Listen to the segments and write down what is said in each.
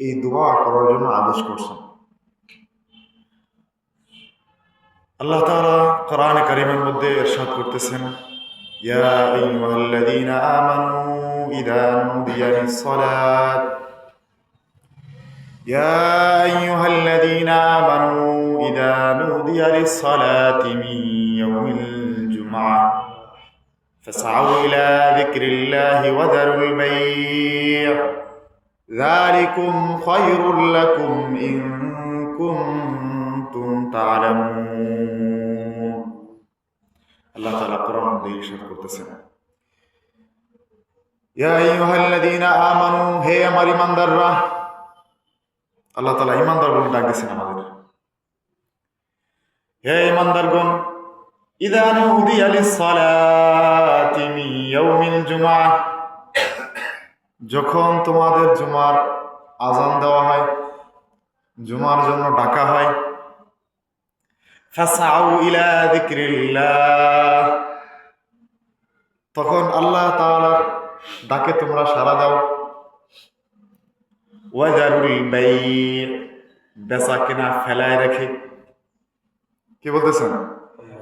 এই দোয়া করার জন্য আদেশ করছেন আল্লাহ তাআলা কোরআন কারিমের মধ্যে ইরশাদ করতেছেন ইয়া আইয়ুহাল্লাযীনা আমানু ইযা নুদিয়া লিস-সালাত يا أيها الذين آمنوا إذا نودي للصلاة من يوم الجمعة فاسعوا إلى ذكر الله وذروا البيع ذلكم خير لكم إن كنتم تعلمون الله تعالى قرآن মধ্যে ইরশাদ করতেছেন ইয়া আইয়ুহাল্লাযীনা আমানু হে আমার ঈমানদাররা আল্লাহ তালা ইমানদার বলে ডাক দিয়েছেন আমাদের হে ইমানদারগণ ইদা নুদিয়া লিস-সালাতি মিন ইয়াউমিল জুমআহ যখন তোমাদের জুমার আজান দেওয়া হয় জুমার জন্য ডাকা হয় তখন আল্লাহ তাআলার ডাকে তোমরা সারা দাও। ওয়াজারুল বেচা কেনা ফেলায় রেখে। কি বলতেছেন?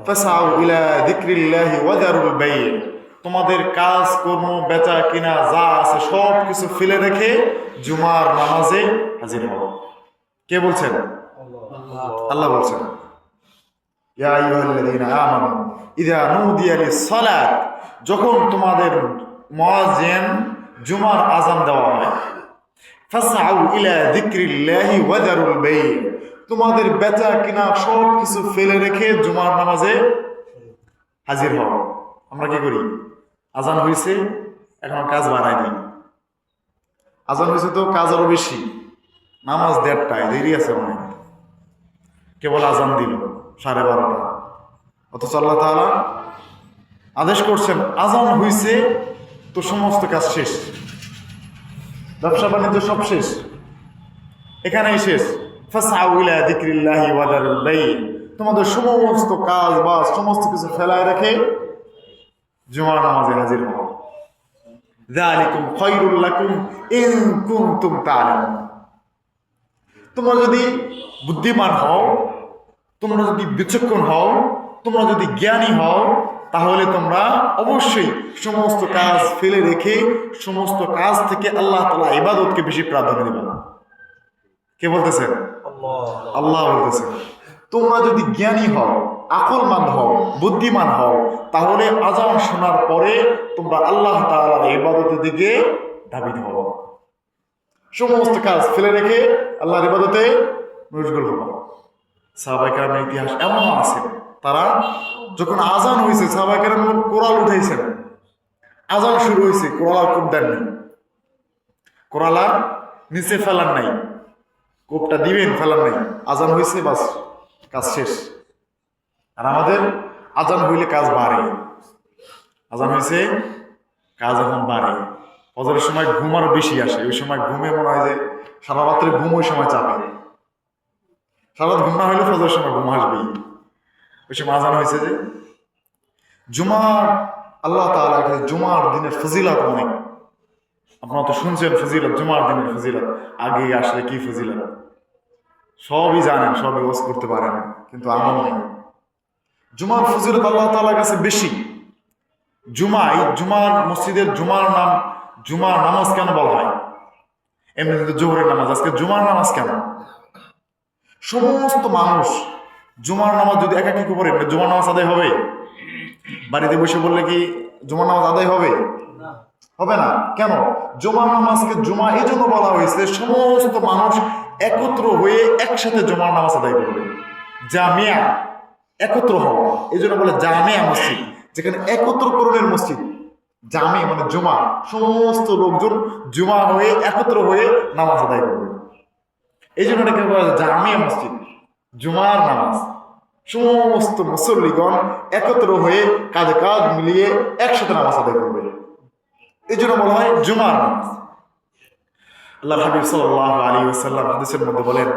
ফাসাউ ইলা যিকরিল্লাহি ওয়াজারুল বাই তোমাদের কাজ, কর্ম, বেচা কিনা যা আছে সব কিছু ফেলে রেখে জুমার নামাজে হাজির হও। কে বলছেন? আল্লাহ বলছেন। যখন তোমাদের মুয়াজ্জিন জুমার আজান দেওয়া হয় তোমাদের বেচা কিনা সব কিছু ফেলে রেখে জুমার নামাজে হাজির হও। আমরা কি করি? আজান হয়েছে এখন কাজ বাড়াই দিই। আজান হয়েছে তো কাজ আরও বেশি। নামাজ দেড়টায়, দেরি আছে অনেক কেবল আজান দিল, সাড়ে বারোটা। অথচ আল্লাহ তাআলা আদেশ করছেন, আজান হয়েছে তো সমস্ত কাজ শেষ। ব্যবসা বাণিজ্য সব শেষ। এখানেই শেষ। তোমাদের সমস্ত কাজ বাজ, সমস্ত কিছু ফেলায় রেখে জুমার নামাজে হাজির হও। যালিকুম খায়রুল লাকুম ইন কুনতুম তা'লামুন তোমরা যদি বুদ্ধিমান হও তোমরা যদি বিচক্ষণ হও তোমরা যদি জ্ঞানী হও তাহলে তোমরা অবশ্যই সমস্ত কাজ ফেলে রেখে সমস্ত কাজ থেকে আল্লাহ তালা ইবাদতকে বেশি প্রাধান্য দিবে কে বলতেছেন আল্লাহ। বলতেছেন তোমরা যদি জ্ঞানী হও আকলমান হও, বুদ্ধিমান হও, তাহলে আজান শোনার পরে তোমরা আল্লাহ তাআলার ইবাদতের দিকে ধাবিত হও। সমস্ত কাজ ফেলে রেখে আল্লাহর ইবাদতে মশগুল হব সাহাবাই কেরামের ইতিহাস এমন আছে, তারা যখন আজান হয়েছে সাহাবাই কেরাম কোরাল উঠাইছেন। আজান শুরু হয়েছে কোরাল আর কোপ দেননি কোরাল আর নিচে ফেলার নাই, কোপটা দিবেন, ফেলার নাই। আজান হয়েছে বাস, কাজ শেষ। আর আমাদের আজান হইলে কাজ বাড়ে। আজান হয়েছে কাজ এখন বাড়ে। ফজরের সময় ঘুম আরও বেশি আসে। ওই সময় ঘুমে মনে হয় যে সারা রাত্রে ঘুম ওই সময় চাপে। সারা রাত ঘুম না হইলে ফজরের সময় ঘুম আসবেই। ওই সময় আজান হয়েছে যে জুমার, আল্লাহ কাছে জুমার দিনের ফজিলত অনেক। আপনারা তো শুনছেন ফজিলত, জুমার দিনের ফজিলত। আগে আসলে কি ফজিলত? সবই জানেন, সবই ওয়াজ করতে পারেন, কিন্তু আমল নেই। জুমার ফজিলত আল্লাহ তাআলার কাছে বেশি। জুমা এই জুমার মসজিদের জুমার নাম, জুমার নামাজ কেন বলা হয়? এমনি জোহরের নামাজ, আজকে জুমার নামাজ কেন? সমস্ত মানুষ জুমার নামাজ যদি একাকি করেন জুমার নামাজ আদায় হবে? বাড়িতে বসে বললে কি জুমার নামাজ আদায় হবে? হবে না। কেন? জুমার নামাজকে জুমা এই জন্য বলা হয়েছে, সমস্ত মানুষ একত্র হয়ে একসাথে জুমার নামাজ আদায় করবে। জামিয়া একত্র হওয়া এই জন্য বলে জামিয়া মসজিদ, যেখানে একত্রকরণের মসজিদ। জামে মানে জুমা। সমস্ত লোকজন জুমা হয়ে, একত্র হয়ে নামাজ আদায় করবে। এই জন্য এটাকে বলা জামিয়া মসজিদ, জুমার নামাজ। সমস্ত মুসল্লিগণ একত্র হয়ে কাজে কাজ মিলিয়ে একসাথে নামাজ আদায় করবে। এই জন্য বলা হয় জুমার নামাজ। আল্লাহ হাবিব সাল্লাহ আলী ওসাল্লাম হাদিসের মধ্যে বলেন,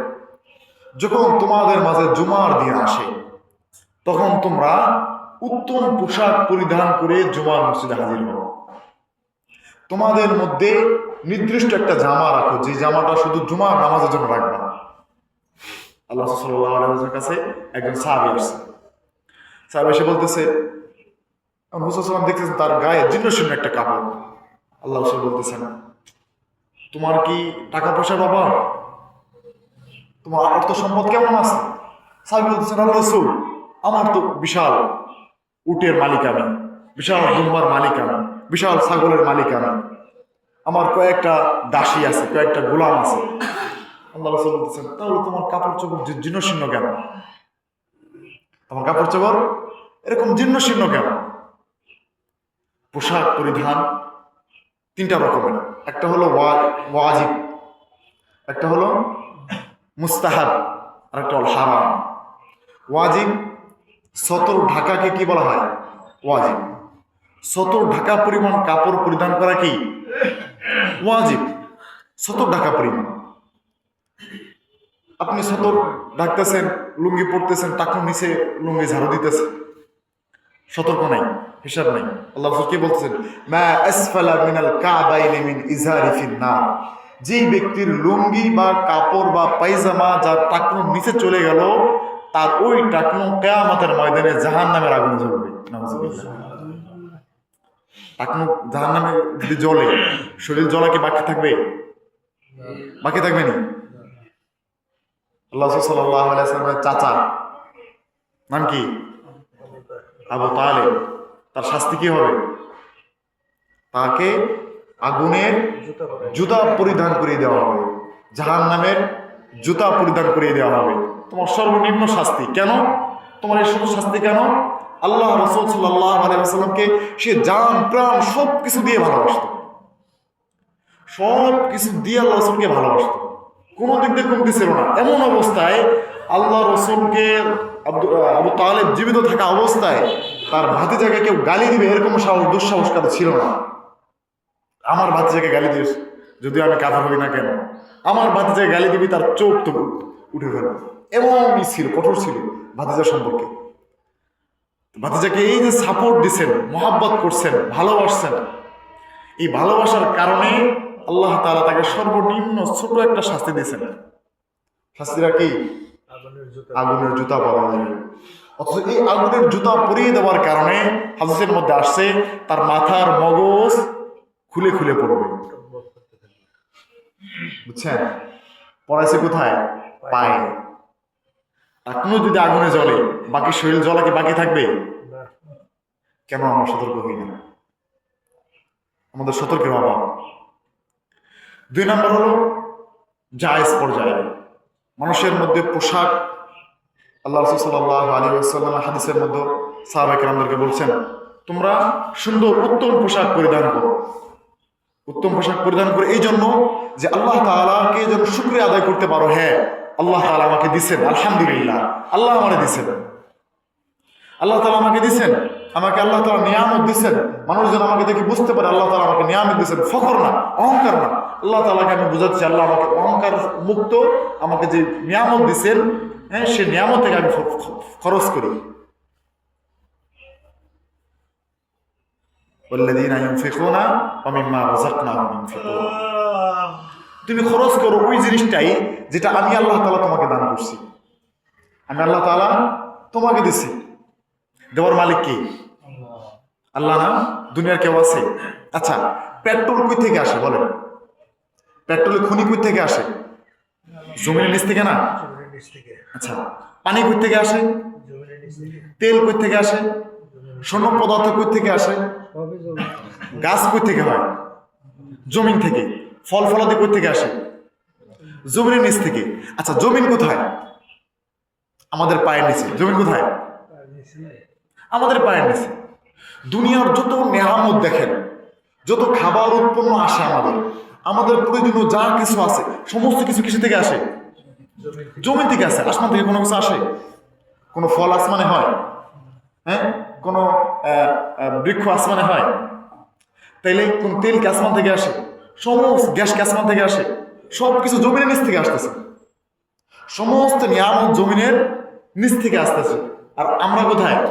যখন তোমাদের মাঝে জুমার দিন আসে তখন তোমরা উত্তম পোশাক পরিধান করে জুমার মসজিদে হাজির হও। তোমাদের মধ্যে নির্দিষ্ট একটা জামা রাখো, যে জামাটা শুধু জুমার নামাজের জন্য রাখবা। আল্লাহ সাল্লাহ আলহামের কাছে একজন সাহাবি আসছে। সাহেব এসে বলতেছে হুসালাম দেখতেছেন তার গায়ে জীর্ণ একটা কাপড়। আল্লাহ রসুল বলতেছেন, তোমার কি টাকা পয়সার অভাব? তোমার অর্থ সম্পদ কেমন আছে? সাহেব বলতেছেন, আল্লাহ রসুল আমার তো বিশাল উটের মালিক আমি, বিশাল দুম্বার মালিক আমি, বিশাল ছাগলের মালিক আমি। আমার কয়েকটা দাসী আছে, কয়েকটা গোলাম আছে। আল্লাহ বলতেছেন, তাহলে তোমার কাপড় চোপড় জীর্ণ শীর্ণ কেন? তোমার কাপড় চোপড়? এরকম জীর্ণ শীর্ণ কেন? পোশাক পরিধান তিনটা রকমের। একটা হলো ওয়া- ওয়াজিব, একটা হলো মুস্তাহাব, আর একটা হলো হারাম। ওয়াজিব সতর ঢাকাকে কি বলা হয়? ওয়াজিব। সতর ঢাকা পরিমাণ কাপড় পরিধান করা কি? ওয়াজিব। সতর ঢাকা পরিমাণ। আপনি সতর ঢাকতেছেন, লুঙ্গি পড়তেছেন টাকুর নিচে লুঙ্গি ঝাড়ু দিতেছেন। সতর্ক নাই, হিসাব নাই। আল্লাহ কি বলতেছেন? মা আসফালা মিনাল কাবাইনি মিন ইজারি নার। যেই ব্যক্তির লুঙ্গি বা কাপড় বা পায়জামা যার টাকনুর নিচে চলে গেল তার ওই টাকনু কেয়ামতের ময়দানে জাহান নামের আগুন জ্বলবে। টাকনু জাহান নামে যদি জ্বলে, শরীর জ্বলা কি বাকি থাকবে? বাকি থাকবে নি? আল্লাহ সাল্লাহ আলাইসালামের চাচা, নাম কি? আবু তাহলে তার শাস্তি কি হবে? তাকে আগুনের জুতা পরিধান করিয়ে দেওয়া হবে। জাহান নামের জুতা পরিধান করিয়ে দেওয়া হবে। তোমার সর্বনিম্ন শাস্তি। কেন? তোমার এই শুধু শাস্তি কেন? আল্লাহ রসুল সাল্লাহ আলাইসাল্লামকে সে জান, প্রাণ সব কিছু দিয়ে ভালোবাসত। সব কিছু দিয়ে আল্লাহ রসুলকে ভালোবাসত। কোনো দিক দিয়ে কমতি ছিল না। এমন অবস্থায় আল্লাহ রসুলকে আবু তালেব জীবিত থাকা অবস্থায় তার ভাতিজাকে কেউ গালি দিবে এরকম সাহস, দুঃসাহস ছিল না। আমার ভাতিজাকে গালি দিস, যদি আমি কাফার হই না কেন? আমার ভাতিজাকে গালি দিবি, তার চোখ তো উঠে ফেলবে। এমনই ছিল কঠোর ছিল ভাতিজা সম্পর্কে। ভাতিজাকে এই যে সাপোর্ট দিছেন মহাব্বত করছেন ভালোবাসছেন এই ভালোবাসার কারণে আল্লাহ তাআলা তাকে সর্বনিম্ন ছোট একটা শাস্তি দিয়েছেন। শাস্তিটা কি? আগুনের জুতা। পরা অথচ এই আগুনের জুতা পরিয়ে দেওয়ার কারণে হাদিসের মধ্যে আসছে তার মাথার মগজ খুলে খুলে পড়বে। বুঝছেন? পড়াইছে কোথায়? পায়ে। এখনও যদি আগুনে জ্বলে, বাকি শরীর জ্বলা কি বাকি থাকবে? কেন আমরা সতর্ক হই না? আমাদের সতর্কের অভাব। দুই নম্বর হলো জায়েজ পর্যায়ে। মানুষের মধ্যে পোশাক, আল্লাহ রসুল আলী আসাল্লাম হাদিসের মধ্যে সাহাবাহিক রামদেরকে বলছেন, তোমরা সুন্দর উত্তম পোশাক পরিধান করো। উত্তম পোশাক পরিধান করে এই জন্য যে আল্লাহ তাআলাকে যেন শুক্রিয়া আদায় করতে পারো হ্যাঁ। আল্লাহ তাআলা আমাকে দিছেন আলহামদুলিল্লাহ আল্লাহ আমাকে দিছেন আল্লাহ তাআলা আমাকে দিছেন আমাকে আল্লাহ তাআলা নিয়ামত দিছেন মানুষ যেন আমাকে দেখে বুঝতে পারে আল্লাহ তাআলা আমাকে নিয়ামত দিছেন ফখর না অহংকার না আল্লাহ তাআলাকে আমি বুঝাচ্ছি আল্লাহ আমাকে অহংকার মুক্ত আমাকে যে নিয়ামত দিছেন হ্যাঁ সে নিয়ামত থেকে আমি খ- খ- খরচ করি والذين ينفقون ومما رزقناهم ينفقون তুমি খরচ করো ওই জিনিসটাই যেটা আমি আল্লাহ তালা তোমাকে দান করছি। আমি আল্লাহ তাআলা তোমাকে দিছি। দেওয়ার মালিক কি? আল্লাহ না? দুনিয়ার কেউ আছে? আচ্ছা পেট্রোল কই থেকে আসে বলেন? পেট্রোলের খনি কই থেকে আসে? জমির নিচ থেকে না? আচ্ছা পানি কই থেকে আসে? তেল কই থেকে আসে? স্বর্ণ পদার্থ কই থেকে আসে? গাছ কই থেকে হয়? জমিন থেকে। ফল ফলাদি কই থেকে আসে? জমিনের নিচ থেকে। আচ্ছা জমিন কোথায়? আমাদের পায়ের নিচে। জমিন কোথায়? আমাদের পায়ের নিচে। দুনিয়ার যত নেহামত দেখেন, যত খাবার উৎপন্ন আসে আমাদের আমাদের প্রয়োজনীয় যা কিছু আছে, সমস্ত কিছু কিছু থেকে আসে? জমি থেকে আসে। আসমান থেকে কোনো কিছু আসে? কোনো ফল আসমানে হয়? হ্যাঁ? কোনো বৃক্ষ আসমানে হয়? তাইলে কোন তেল কি আসমান থেকে আসে? সমস্ত গ্যাস কি আসমান থেকে আসে সব কিছু জমিনের নিচ থেকে আসতেছে। সমস্ত নিয়ামত জমিনের নিচ থেকে আসতেছে। আর আমরা কোথায়?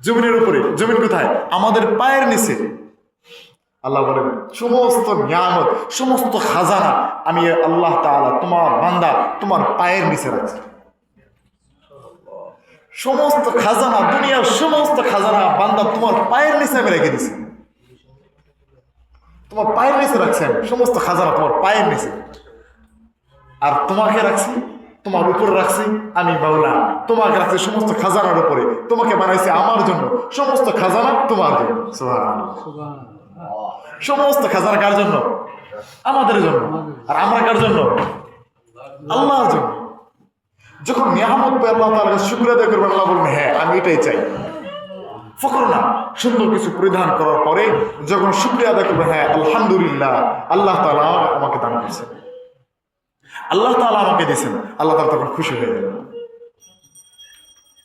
জমিনের উপরে। জমিন কোথায়? আমাদের পায়ের নিচে। আল্লাহ বলেন সমস্ত নিয়ামত, সমস্ত খাজানা আমি আল্লাহ তাআলা তোমার বান্দা, তোমার পায়ের নিচে রাখছি। সমস্ত খাজানা, দুনিয়ার সমস্ত খাজানা বান্দা তোমার পায়ের নিচে আমি রেখে দিছি। তোমার পায়ের নিচে আমি, সমস্ত খাজানা তোমার পায়ের নিচে। আর তোমাকে রাখছি, তোমার উপরে রাখছি আমি বাউলা তোমাকে রাখছি সমস্ত খাজানার উপরে। তোমাকে বানাইছি আমার জন্য, সমস্ত খাজানা তোমার জন্য। সমস্ত খাজানা কার জন্য? আমাদের জন্য। আর আমরা কার জন্য? আল্লাহর জন্য। যখন নিয়ামত পেয়ে আল্লাহ তাআলার কাছে শুকর আদায় করবেন, আল্লাহ বলবেন হ্যাঁ আমি এটাই চাই। ফকর না সুন্দর কিছু পরিধান করার পরে যখন শুক্রিয়া আদায় করবেন হ্যাঁ আলহামদুলিল্লাহ, আল্লাহ তাআলা আমাকে দান করছেন আল্লাহ তাআলা আমাকে দিয়েছেন, আল্লাহ তাআলা তখন খুশি হয়ে যাবেন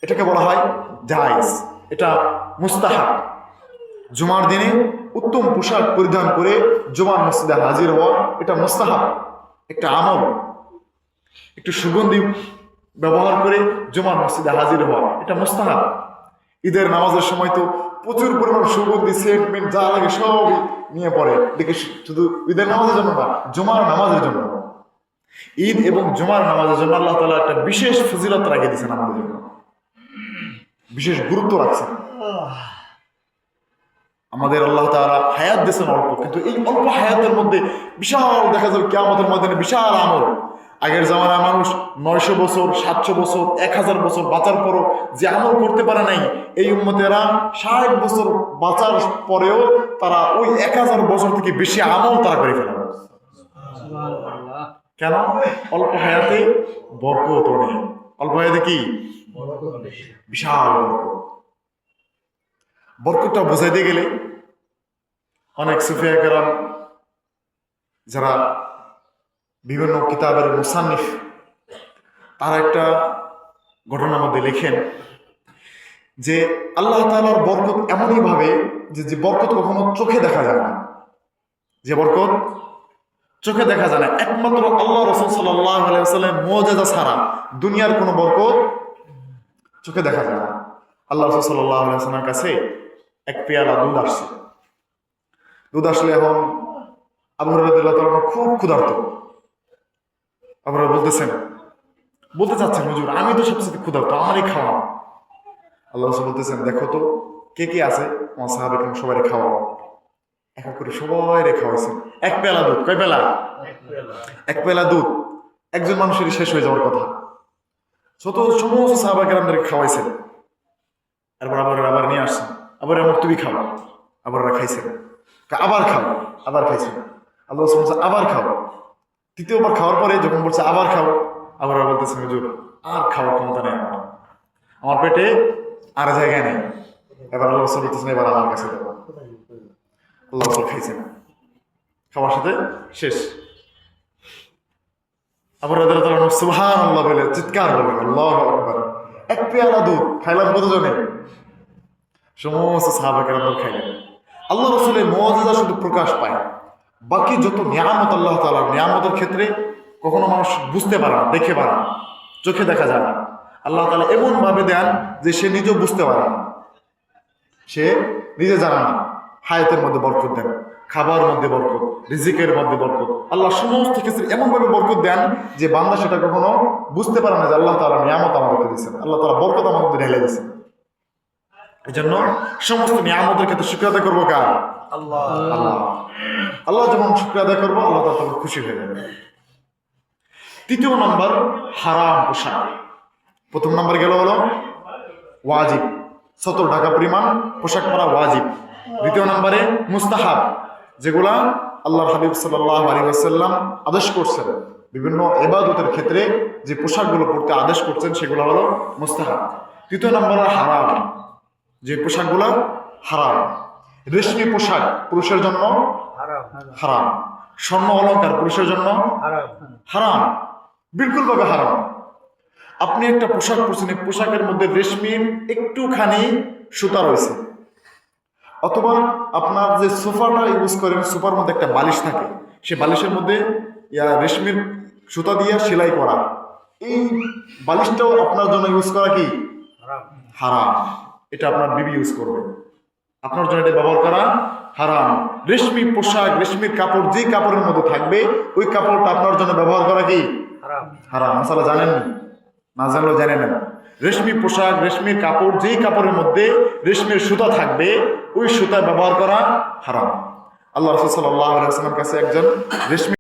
এটাকে বলা হয় জায়েজ। এটা মুস্তাহাব। জুমার দিনে উত্তম পোশাক পরিধান করে জুমার মসজিদে হাজির হওয়া, এটা মুস্তাহাব। একটা আমল। একটু সুগন্ধি ব্যবহার করে জুমার মসজিদে হাজির হওয়া, এটা মুস্তাহাব। ঈদের নামাজের সময় তো প্রচুর পরিমাণ সুগন্ধি সেন্টমেন্ট যা লাগে সবই নিয়ে পড়ে। দেখে শুধু ঈদের নামাজের জন্য না, জুমার নামাজের জন্য। ঈদ এবং জুমার নামাজের জন্য আল্লাহ তালা একটা বিশেষ ফজিলত রাখে দিয়েছেন আমাদের জন্য। বিশেষ গুরুত্ব রাখছেন। আমাদের আল্লাহ তাআলা হায়াত দিয়েছেন অল্প, কিন্তু এই অল্প হায়াতের মধ্যে বিশাল দেখা যাবে কেয়ামতের মধ্যে বিশাল আমল। আগের জামানায় মানুষ নয়শো বছর, সাতশো বছর, এক হাজার বছর বাঁচার পরও যে আমল করতে পারে নাই, এই উম্মতেরা ষাট বছর বাঁচার পরেও তারা ওই এক হাজার বছর থেকে বেশি আমল তারা করে ফেলে। কেন? অল্প হায়াতে বরকত অনেক। অল্প হায়াতে কি? বিশাল বরকত। বরকতটা বোঝাইতে গেলে অনেক সুফিয়া কেরাম যারা বিভিন্ন কিতাবের মুসান্নিফ, তারা একটা ঘটনার মধ্যে লেখেন যে আল্লাহ তাআলার বরকত এমনই ভাবে যে যে বরকত কখনো চোখে দেখা যায় না। যে বরকত চোখে দেখা যায় না। একমাত্র আল্লাহ রসুল আলাইসাল্লাম মজেজা ছাড়া দুনিয়ার কোনো বরকত চোখে দেখা যায় না। আল্লাহ রসুল সাল্লাহ আলাইসাল্লামের কাছে এক পেয়ালা দুধ আসছে। দুধ আসলে এখন আবু হরাদুল্লাহ খুব ক্ষুধার্ত। আপনারা বলতেছেন, বলতে চাচ্ছেন, হুজুর, আমি তো সবচেয়ে ক্ষুধার্ত, আমারই খাওয়া। আল্লাহ বলতেছেন, দেখো তো, কে কে আছে? আমার সাহাবে কেন সবাই খাওয়া? এক করে সবাই রে খাওয়াইছেন এক পেলা দুধ, কয় পেলা? এক পেলা দুধ। একজন মানুষেরই শেষ হয়ে যাওয়ার কথা। শত সমস্ত সাহাবা কেরামদেরকে খাওয়াইছেন তারপর আবার আবার নিয়ে আসছেন আবার আমার তুমি খাও আবার ওরা খাইছেন আবার খাও আবার খাইছেন আল্লাহ আবার খাও। তৃতীয়বার খাওয়ার পরে যখন বলছে আবার খাও, আবার বলতেছে, হুজুর, আর খাওয়ার ক্ষমতা নেই আমার। আমার পেটে আর জায়গায় নেই। এবার আল্লাহ রসুল এবার আমার কাছে আল্লাহ রসুল খাওয়ার সাথে শেষ। আবার সুবহান আল্লাহ বলে, চিৎকার বলে, আল্লাহ আকবার। এক পেয়ালা দুধ খাইলাম কতজনে? সমস্ত সাহাবা কেরাম খাইলেন। আল্লাহ রসুলের মজাদা শুধু প্রকাশ পায়। বাকি যত নিয়ামত আল্লাহ তালার নিয়ামতের ক্ষেত্রে কখনো মানুষ বুঝতে পারে না, দেখে পারে না, চোখে দেখা যায় না। আল্লাহ তালা এমন ভাবে দেন যে সে নিজেও বুঝতে পারে না। সে নিজে জানে না, হায়াতের মধ্যে বরকত দেন খাবার মধ্যে বরকত, রিজিকের মধ্যে বরকত। আল্লাহ সমস্ত ক্ষেত্রে এমনভাবে বরকত দেন যে বান্দা সেটা কখনো বুঝতে পারে না যে আল্লাহ তালা নিয়ামত আমাকে দিয়েছেন, আল্লাহ তালা বরকত মধ্যে ঢেলে দিয়েছেন। এই জন্য সমস্ত নিয়ামতের ক্ষেত্রে আদায় করব কার? আল্লাহ। শুক্র আদায় করব, আল্লাহ তখন খুশি হয়ে যাবে। তৃতীয় নম্বর, হারাম পোশাক। প্রথম নম্বর গেল হলো ওয়াজিব। সত্তর টাকা পরিমাণ পোশাক পরা ওয়াজিব। দ্বিতীয় নম্বরে মুস্তাহাব, যেগুলা আল্লাহ হাবিব সাল্লাহ আলী আসাল্লাম আদেশ করছেন। বিভিন্ন এবাদতের ক্ষেত্রে যে পোশাকগুলো পরতে আদেশ করছেন, সেগুলো হলো মুস্তাহাব। তৃতীয় নম্বরে হারাম, যে পোশাকগুলো হারাম। রেশমি পোশাক পুরুষের জন্য হারাম। স্বর্ণ অলঙ্কার পুরুষের জন্য হারাম। হারাম। বিলকুল ভাবে হারাম। আপনি একটা পোশাক পরছেন পোশাকের মধ্যে রেশমির একটুখানি সুতা রয়েছে। অথবা আপনার যে সোফাটা ইউজ করেন সোফার মধ্যে একটা বালিশ থাকে। সে বালিশের মধ্যে ইয়া রেশমির সুতা দিয়ে সেলাই করা। এই বালিশটাও আপনার জন্য ইউজ করা কি? হারাম। হারাম। এটা আপনার বিবি ইউজ করবে। আপনার জন্য এটা ব্যবহার করা হারাম। রেশমি পোশাক রেশমির কাপড় যে কাপড়ের মধ্যে থাকবে ওই কাপড়টা আপনার জন্য ব্যবহার করা কি? হারাম। হারাম। মশালা জানেন না? জানলেও জানে নেন রেশমি পোশাক রেশমির কাপড় যেই কাপড়ের মধ্যে রেশমির সুতা থাকবে ওই সুতা ব্যবহার করা হারাম। আল্লাহ রসুল সাল্লাহ কাছে একজন রেশমি